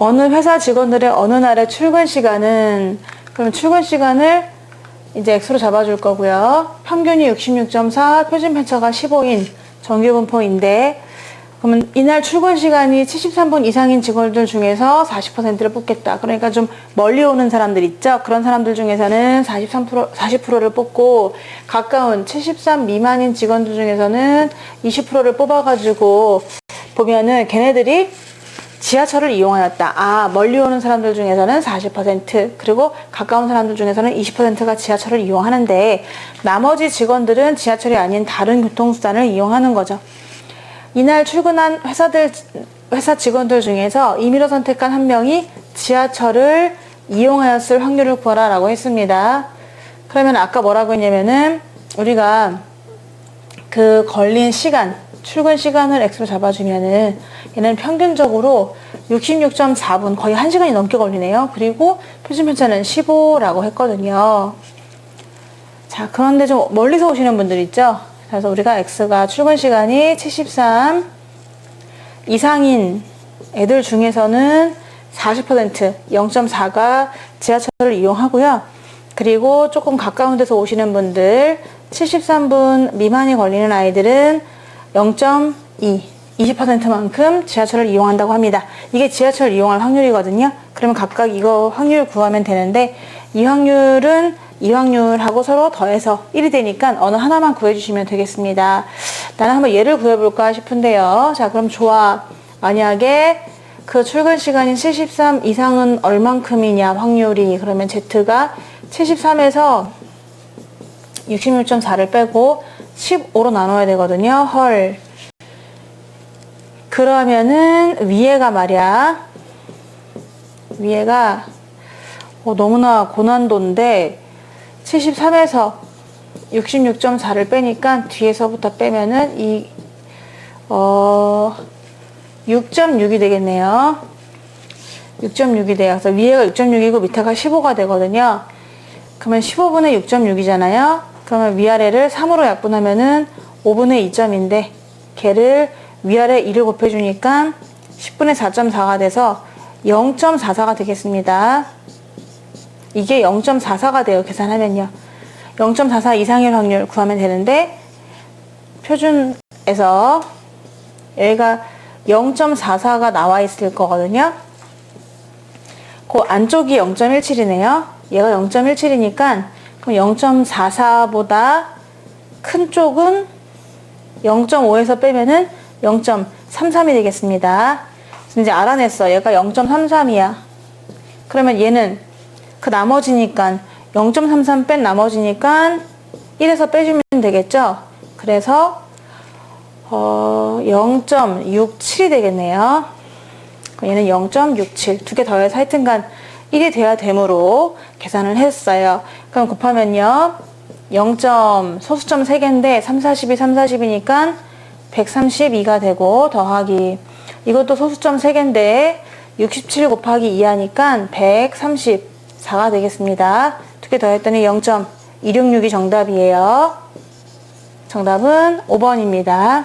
어느 회사 직원들의 어느 날의 출근 시간은 그럼 출근 시간을 이제 X로 잡아줄 거고요. 평균이 66.4, 표준 편차가 15인 정규 분포인데 그러면 이날 출근 시간이 73분 이상인 직원들 중에서 40%를 뽑겠다. 그러니까 좀 멀리 오는 사람들 있죠. 그런 사람들 중에서는 43% 40%를 뽑고 가까운 73 미만인 직원들 중에서는 20%를 뽑아가지고 보면은 걔네들이 지하철을 이용하였다. 아, 멀리 오는 사람들 중에서는 40%, 그리고 가까운 사람들 중에서는 20%가 지하철을 이용하는데, 나머지 직원들은 지하철이 아닌 다른 교통수단을 이용하는 거죠. 이날 출근한 회사들, 회사 직원들 중에서 임의로 선택한 한 명이 지하철을 이용하였을 확률을 구하라 라고 했습니다. 그러면 아까 뭐라고 했냐면은, 우리가 그 걸린 시간, 출근 시간을 X로 잡아주면은 얘는 평균적으로 66.4분, 거의 1시간이 넘게 걸리네요. 그리고 표준 편차는 15라고 했거든요. 자, 그런데 좀 멀리서 오시는 분들 있죠? 그래서 우리가 X가 출근 시간이 73 이상인 애들 중에서는 40% 0.4가 지하철을 이용하고요. 그리고 조금 가까운 데서 오시는 분들 73분 미만이 걸리는 아이들은 0.2 20%만큼 지하철을 이용한다고 합니다. 이게 지하철 이용할 확률이거든요. 그러면 각각 이거 확률 구하면 되는데 이 확률은 이 확률하고 서로 더해서 1이 되니까 어느 하나만 구해주시면 되겠습니다. 나는 한번 예를 구해볼까 싶은데요. 자, 그럼 좋아. 만약에 그 출근 시간인 73 이상은 얼만큼이냐 확률이 그러면 Z가 73에서 66.4를 빼고 15로 나눠야 되거든요. 헐. 그러면은 위에가 말이야. 위에가 어, 너무나 고난도인데 73에서 66.4를 빼니까 뒤에서부터 빼면은 이 어, 6.6이 되겠네요. 6.6이 돼요. 그래서 위에가 6.6이고 밑에가 15가 되거든요. 그러면 15분의 6.6이잖아요. 그러면 위아래를 3으로 약분하면은 5분의 2점인데 걔를 위아래 2를 곱해주니까 10분의 4.4가 돼서 0.44가 되겠습니다. 이게 0.44가 돼요. 계산하면요. 0.44 이상일 확률 구하면 되는데 표준에서 여기가 0.44가 나와 있을 거거든요. 그 안쪽이 0.17이네요. 얘가 0.17이니까 그럼 0.44보다 큰 쪽은 0.5에서 빼면은 0.33이 되겠습니다. 이제 알아냈어. 얘가 0.33이야. 그러면 얘는 그 나머지니까 0.33 뺀 나머지니까 1에서 빼주면 되겠죠? 그래서 어, 0.67이 되겠네요. 얘는 0.67. 두 개 더해서 하여튼간 1이 돼야 되므로 계산을 했어요. 그럼 곱하면요. 0. 소수점 3개인데 3, 40이 3, 40이니까 132가 되고 더하기 이것도 소수점 3개인데 67 곱하기 2 하니까 134가 되겠습니다. 두 개 더했더니 0.266이 정답이에요. 정답은 5번입니다.